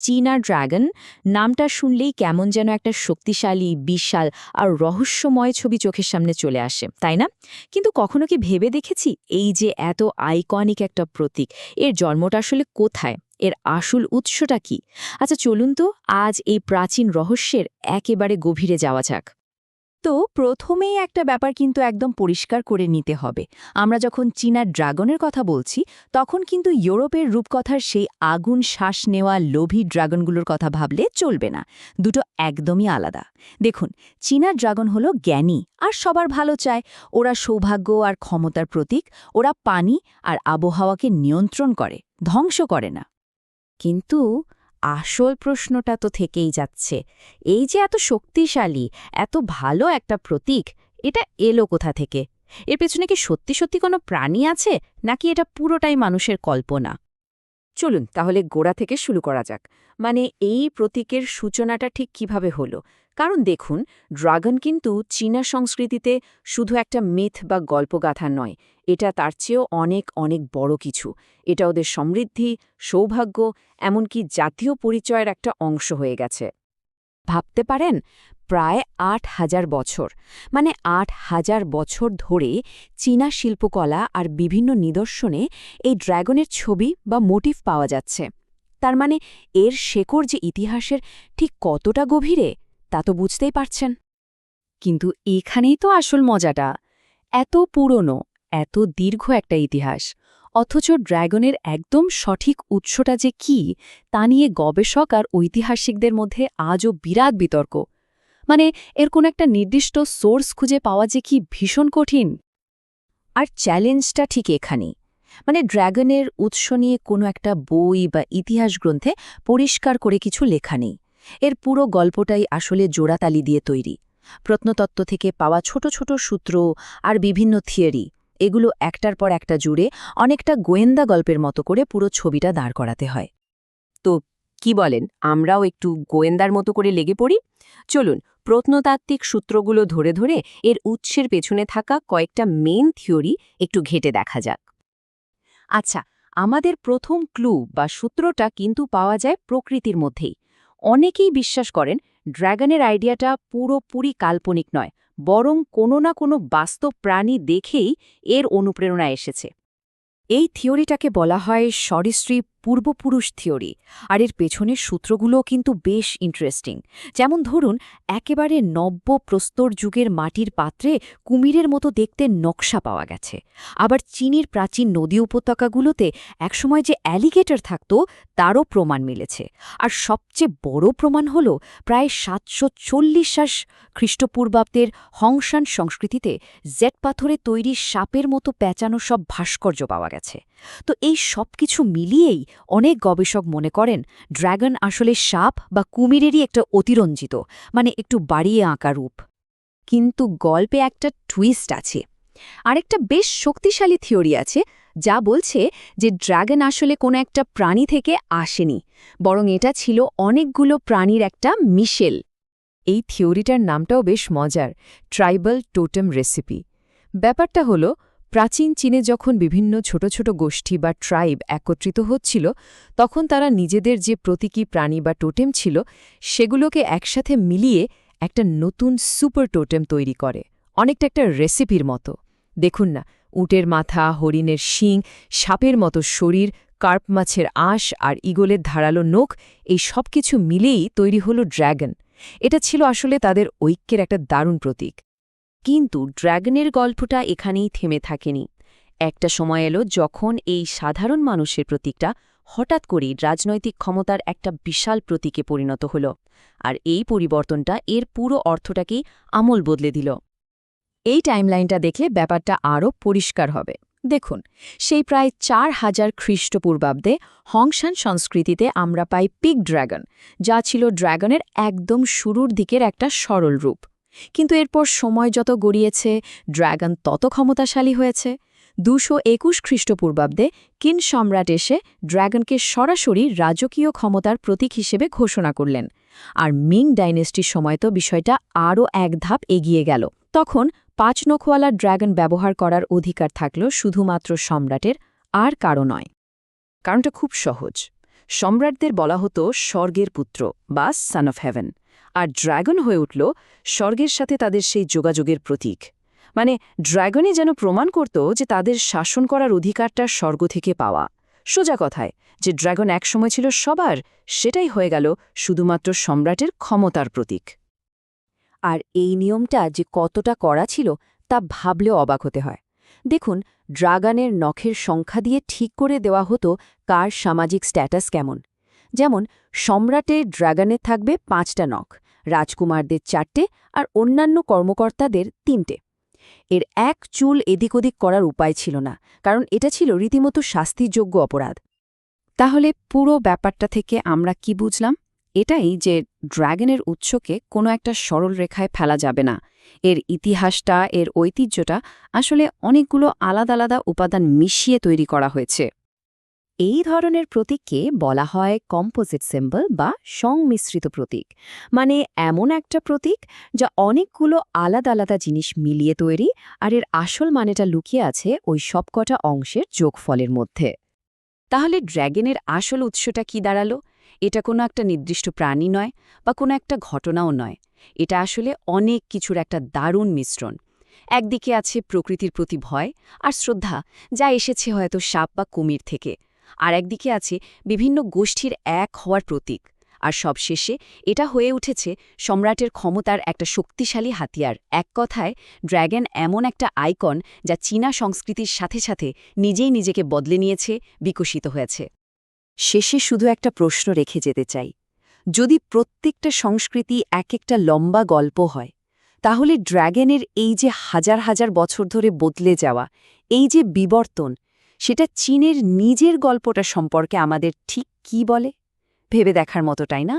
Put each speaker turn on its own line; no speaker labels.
চীনা ড্রাগন। নামটা শুনলেই কেমন যেন একটা শক্তিশালী, বিশাল আর রহস্যময় ছবি চোখের সামনে চলে আসে, তাই না? কিন্তু কখনো কি ভেবে দেখেছি এই যে এত আইকনিক একটা প্রতীক? এর জন্মটা আসলে কোথায়? এর আসল উৎসটা কি? আচ্ছা চলুন তো আজ এই প্রাচীন রহস্যের একেবারে গভীরে যাওয়া যাক।
তো প্রথমেই একটা ব্যাপার কিন্তু একদম পরিষ্কার করে নিতে হবে। আমরা যখন চীনার ড্রাগনের কথা বলছি, তখন কিন্তু ইউরোপের রূপকথার সেই আগুন শ্বাস নেওয়া লোভী ড্রাগনগুলোর কথা ভাবলে চলবে না। দুটো একদমই আলাদা। দেখুন, চীনার ড্রাগন হলো জ্ঞানী আর সবার ভালো চায়। ওরা সৌভাগ্য আর ক্ষমতার প্রতীক, ওরা পানি আর আবহাওয়াকে নিয়ন্ত্রণ করে, ধ্বংস করে না।
কিন্তু আসল প্রশ্নটা তো থেকেই যাচ্ছে। এই যে এত শক্তিশালী, এত ভালো একটা প্রতীক, এটা এলো কোথা থেকে? এর পেছনে কি সত্যি সত্যি কোনো প্রাণী আছে, নাকি এটা পুরোটাই মানুষের কল্পনা? চলুন তাহলে গোড়া থেকে শুরু করা যাক। মানে এই প্রতীকের সূচনাটা ঠিক কীভাবে হলো? কারণ দেখুন, ড্রাগন কিন্তু চীনা সংস্কৃতিতে শুধু একটা মিথ বা গল্পগাথা নয়, এটা তার চেয়েও অনেক অনেক বড় কিছু। এটা ওদের সমৃদ্ধি, সৌভাগ্য, এমনকি জাতীয় পরিচয়ের একটা অংশ হয়ে গেছে। ভাবতে পারেন, প্রায় আট হাজার বছর মানে আট হাজার বছর ধরে চীনা শিল্পকলা আর বিভিন্ন নিদর্শনে এই ড্র্যাগনের ছবি বা মোটিভ পাওয়া যাচ্ছে। তার মানে এর শেকড় যে ইতিহাসের ঠিক কতটা গভীরে? তা তো বুঝতেই পারছেন। কিন্তু এখানেই তো আসল মজাটা। এত পুরনো, এত দীর্ঘ একটা ইতিহাস। অথচ ড্র্যাগনের একদম সঠিক উৎসটা যে কি, তা নিয়ে গবেষক আর ঐতিহাসিকদের মধ্যে আজও বিরাট বিতর্ক। মানে এর কোন একটা নির্দিষ্ট সোর্স খুঁজে পাওয়া যে কি ভীষণ কঠিন। আর চ্যালেঞ্জটা ঠিক এখানেই। মানে ড্র্যাগনের উৎস নিয়ে কোনো একটা বই বা ইতিহাস গ্রন্থে পরিষ্কার করে কিছু লেখা নেই। এর পুরো গল্পটাই আসলে জোড়াতালি দিয়ে তৈরি। প্রত্নতত্ত্ব থেকে পাওয়া ছোট ছোট সূত্র আর বিভিন্ন থিওরি, এগুলো একটার পর একটা জুড়ে অনেকটা গোয়েন্দা গল্পের মতো করে পুরো ছবিটা দাঁড় করাতে হয়। তো কি বলেন, আমরাও একটু গোয়েন্দার মতো করে লেগে পড়ি? চলুন, প্রত্নতাত্ত্বিক সূত্রগুলো ধরে ধরে এর উৎসের পেছনে থাকা কয়েকটা মেন থিওরি একটু ঘেটে দেখা যাক। আচ্ছা আমাদের প্রথম ক্লু বা সূত্রটা কিন্তু পাওয়া যায় প্রকৃতির মধ্যেই। অনেকেই বিশ্বাস করেন ড্র্যাগনের আইডিয়াটা পুরোপুরি কাল্পনিক নয়, বরং কোনো না কোনো বাস্তব প্রাণী দেখেই এর অনুপ্রেরণা এসেছে। এই থিওরিটাকে বলা হয় সরিস্ট্রীপ পূর্বপুরুষ থিওরি, আর এর পেছনের সূত্রগুলোও কিন্তু বেশ ইন্টারেস্টিং যেমন ধরুন, একেবারে নব্য প্রস্তর যুগের মাটির পাত্রে কুমিরের মতো দেখতে নকশা পাওয়া গেছে। আবার চীনের প্রাচীন নদী উপত্যকাগুলোতে একসময় যে অ্যালিগেটর থাকত, তারও প্রমাণ মিলেছে। আর সবচেয়ে বড় প্রমাণ হল, প্রায় সাতশো চল্লিশ খ্রিস্টপূর্বাব্দের হংসান সংস্কৃতিতে জেট পাথরে তৈরি সাপের মতো প্যাঁচানো সব ভাস্কর্য পাওয়া গেছে। তো এই সব কিছু মিলিয়েই অনেক গবেষক মনে করেন ড্র্যাগন আসলে সাপ বা কুমিরেরই একটা অতিরঞ্জিত মানে একটু বাড়িয়ে আঁকা রূপ। কিন্তু গল্পে একটা টুইস্ট আছে। আরেকটা বেশ শক্তিশালী থিওরি আছে, যা বলছে যে ড্র্যাগন আসলে কোনো একটা প্রাণী থেকে আসেনি, বরং এটা ছিল অনেকগুলো প্রাণীর একটা মিশেল। এই থিওরিটার নামটাও বেশ মজার, ট্রাইবাল টোটেম রেসিপি। ব্যাপারটা হলো প্রাচীন চীনে যখন বিভিন্ন ছোট ছোট গোষ্ঠী বা ট্রাইব একত্রিত হচ্ছিল, তখন তারা নিজেদের যে প্রতীকী প্রাণী বা টোটেম ছিল, সেগুলোকে একসাথে মিলিয়ে একটা নতুন সুপার টোটেম তৈরি করে। অনেকটা একটা রেসিপির মতো। দেখুন না, উটের মাথা, হরিণের শিং, সাপের মতো শরীর, কার্প মাছের আঁশ আর ইগলের ধারালো নখ, এই সব কিছু মিলেই তৈরি হলো ড্র্যাগন এটা ছিল আসলে তাদের ঐক্যের একটা দারুণ প্রতীক। কিন্তু ড্র্যাগনের গল্পটা এখানেই থেমে থাকেনি। একটা সময় এলো যখন এই সাধারণ মানুষের প্রতীকটা হঠাৎ করেই রাজনৈতিক ক্ষমতার একটা বিশাল প্রতীকে পরিণত হল, আর এই পরিবর্তনটা এর পুরো অর্থটাকেই আমল বদলে দিল। এই টাইমলাইনটা দেখলে ব্যাপারটা আরও পরিষ্কার হবে। দেখুন, সেই প্রায় চার হাজার খ্রিস্টপূর্বাব্দে হংসান সংস্কৃতিতে আমরা পাই পিক ড্র্যাগন যা ছিল ড্র্যাগনের একদম শুরুর দিকের একটা সরল রূপ। কিন্তু এরপর সময় যত গড়িয়েছে ড্র্যাগন তত ক্ষমতাশালী হয়েছে। দুশো একুশ খ্রিস্টপূর্বাব্দে কিন সম্রাট এসে ড্র্যাগনকে সরাসরি রাজকীয় ক্ষমতার প্রতীক হিসেবে ঘোষণা করলেন। আর মিং ডাইনেস্টির সময় তো বিষয়টা আরও এক ধাপ এগিয়ে গেল। তখন পাঁচ নখওয়ালা ড্র্যাগন ব্যবহার করার অধিকার থাকল শুধুমাত্র সম্রাটের, আর কারও নয়। কারণটা খুব সহজ। সম্রাটদের বলা হতো স্বর্গের পুত্র বা সান অফ হেভেন আর ড্রাগন হয়ে উঠল স্বর্গের সাথে তাদের সেই যোগাযোগের প্রতীক। মানে ড্রাগনই যেন প্রমাণ করত যে তাদের শাসন করার অধিকারটা স্বর্গ থেকে পাওয়া। সোজা কথায়, যে ড্রাগন একসময় ছিল সবার, সেটাই হয়ে গেল শুধুমাত্র সম্রাটের ক্ষমতার প্রতীক।
আর এই নিয়মটা যে কতটা করা ছিল, তা ভাবলেও অবাক হতে হয়। দেখুন, ড্রাগনের নখের সংখ্যা দিয়ে ঠিক করে দেওয়া হতো কার সামাজিক স্ট্যাটাস কেমন। যেমন সম্রাটের ড্রাগনের থাকবে পাঁচটা নখ, রাজকুমারদের চারটে আর অন্যান্য কর্মকর্তাদের তিনটে। এর এক চুল এদিক ওদিক করার উপায় ছিল না, কারণ এটা ছিল রীতিমতো শাস্তিযোগ্য অপরাধ।
তাহলে পুরো ব্যাপারটা থেকে আমরা কি বুঝলাম? এটাই যে ড্রাগনের উৎসকে কোনো একটা সরল রেখায় ফেলা যাবে না। এর ইতিহাসটা, এর ঐতিহ্যটা আসলে অনেকগুলো আলাদা আলাদা উপাদান মিশিয়ে তৈরি করা হয়েছে।
এই ধরনের প্রতীককে বলা হয় কম্পোজিট সিম্বল বা সংমিশ্রিত প্রতীক। মানে এমন একটা প্রতীক যা অনেকগুলো আলাদা আলাদা জিনিস মিলিয়ে তৈরি আর এর আসল মানেটা লুকিয়ে আছে ওই সবকটা অংশের যোগফলের মধ্যে।
তাহলে ড্র্যাগনের আসল উৎসটা কি দাঁড়াল? এটা কোনো একটা নির্দিষ্ট প্রাণী নয় বা কোনো একটা ঘটনাও নয়। এটা আসলে অনেক কিছুর একটা দারুণ মিশ্রণ। একদিকে আছে প্রকৃতির প্রতি ভয় আর শ্রদ্ধা, যা এসেছে হয়তো সাপ বা কুমির থেকে। আর একদিকে আছে বিভিন্ন গোষ্ঠীর এক হওয়ার প্রতীক। আর সবশেষে এটা হয়ে উঠেছে সম্রাটের ক্ষমতার একটা শক্তিশালী হাতিয়ার। এক কথায় ড্র্যাগন এমন একটা আইকন যা চীনা সংস্কৃতির সাথে সাথে নিজেই নিজেকে বদলে নিয়েছে, বিকশিত হয়েছে।
শেষে শুধু একটা প্রশ্ন রেখে যেতে চাই। যদি প্রত্যেকটা সংস্কৃতি এক একটা লম্বা গল্প হয়, তাহলে ড্র্যাগনের এই যে হাজার হাজার বছর ধরে বদলে যাওয়া, এই যে বিবর্তন সেটা চীনের নিজের গল্পটা সম্পর্কে আমাদের ঠিক কি বলে? ভেবে দেখার মতো তাই না?